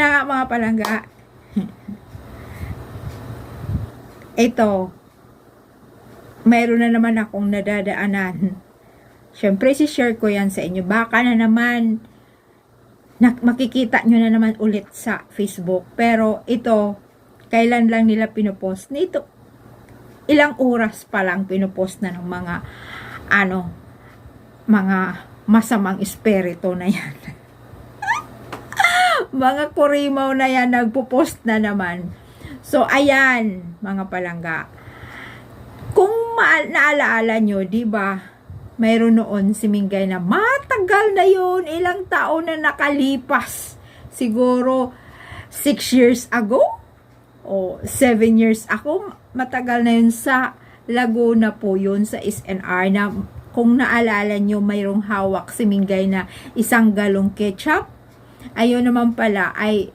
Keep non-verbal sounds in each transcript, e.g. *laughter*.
na nga mga palangga. Ito, mayroon na naman akong nadadaanan. Siyempre, si-share ko yan sa inyo. Baka na naman, na, makikita nyo na naman ulit sa Facebook. Pero ito, kailan lang nila pinopost? Nito, ilang oras pa lang pinopost na ng mga, ano, mga masamang espiritu na yan. *laughs* mga kurimaw na yan, nagpo-post na naman. So, ayan, mga palangga. Kung naalaala nyo, di ba, mayroon noon si Mingay na matagal na yun, ilang taon na nakalipas. Siguro, 6 years ago? O 7 years ako, matagal na yun sa Laguna po yun sa SNR na kung naalala nyo, mayroong hawak si Mingay na isang galong ketchup. Ayun naman pala ay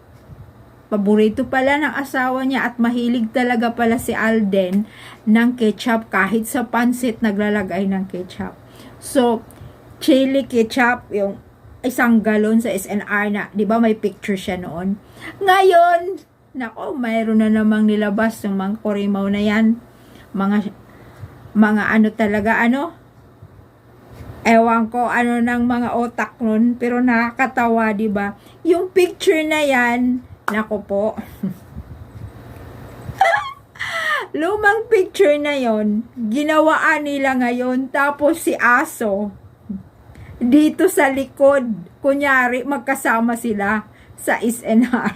paborito pala ng asawa niya at mahilig talaga pala si Alden ng ketchup kahit sa pansit naglalagay ng ketchup. So, chili ketchup, yung isang galon sa SNR na, di ba may picture siya noon? Ngayon, nako, mayroon na namang nilabas yung mga korimaw na yan. Mga, mga ano talaga, ano? Ewan ko ano ng mga otak nun, pero nakakatawa, ba? Yung picture na yan, nako po. *laughs* Lumang picture na yon, ginawaan nila ngayon, tapos si Aso, dito sa likod, kunyari, magkasama sila sa SNR.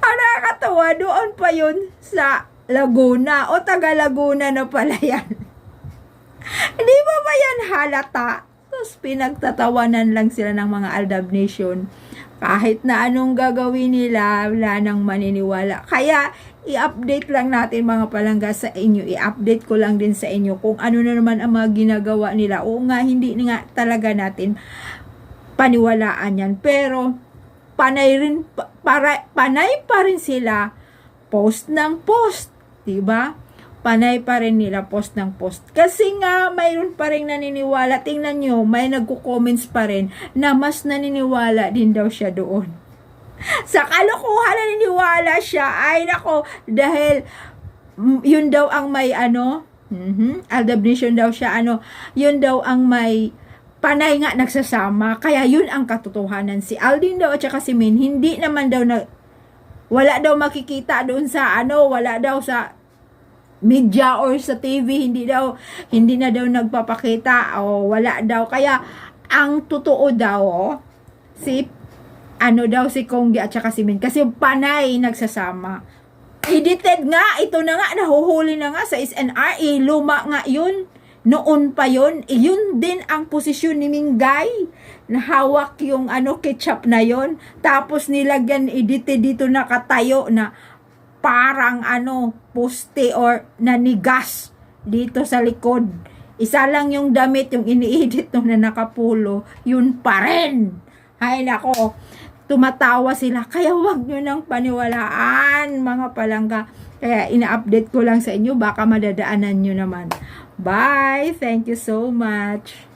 Ang *laughs* nakakatawa, doon pa yun sa Laguna, o taga Laguna na pala yan. Hindi ba ba yan halata? Tapos pinagtatawanan lang sila ng mga Aldab Nation. Kahit na anong gagawin nila, wala nang maniniwala. Kaya, i-update lang natin mga palangga sa inyo. I-update ko lang din sa inyo kung ano na naman ang mga ginagawa nila. Oo nga, hindi nga talaga natin paniwalaan yan. Pero, panay rin, pa- para, panay pa rin sila post ng post. Diba? Panay pa rin nila post ng post. Kasi nga, mayroon pa rin naniniwala. Tingnan nyo, may nagko-comments pa rin na mas naniniwala din daw siya doon. *laughs* Sa kalokohan naniniwala siya. Ay, nako, dahil mm, yun daw ang may ano, mhm, Nation daw siya, ano, yun daw ang may panay nga nagsasama. Kaya yun ang katotohanan. Si Aldin daw at saka si Min, hindi naman daw na, wala daw makikita doon sa ano, wala daw sa media or sa TV, hindi daw, hindi na daw nagpapakita o wala daw. Kaya, ang totoo daw, oh, si, ano daw si Konggi at saka si Min, kasi panay nagsasama. Edited nga, ito na nga, nahuhuli na nga sa SNR, eh, luma nga yun. Noon pa yun, eh, yun din ang posisyon ni Mingay. Nahawak yung ano, ketchup na yon Tapos nilagyan, edited dito nakatayo na parang ano, poste or nanigas dito sa likod. Isa lang yung damit, yung ini-edit nung na nakapulo, yun pa rin. Ay nako, tumatawa sila. Kaya wag nyo nang paniwalaan, mga palangga. Kaya ina-update ko lang sa inyo, baka madadaanan nyo naman. Bye! Thank you so much!